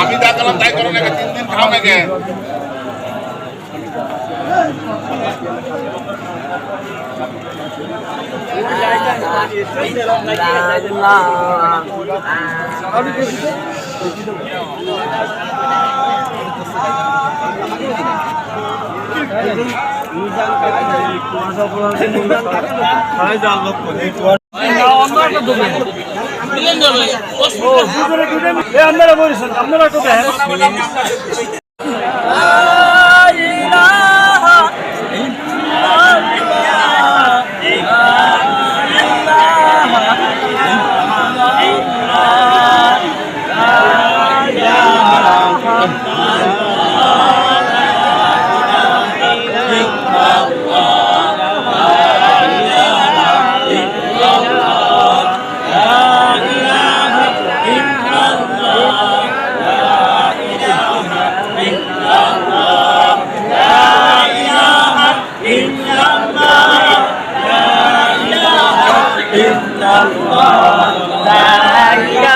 আমি দেখালাম তাই করো নাকি তিন দিন খাও নাকি আপনারা বলেছেন আপনারা একটু দেখেন ইলাহা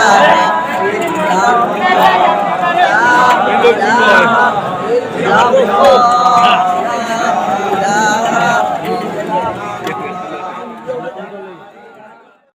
لا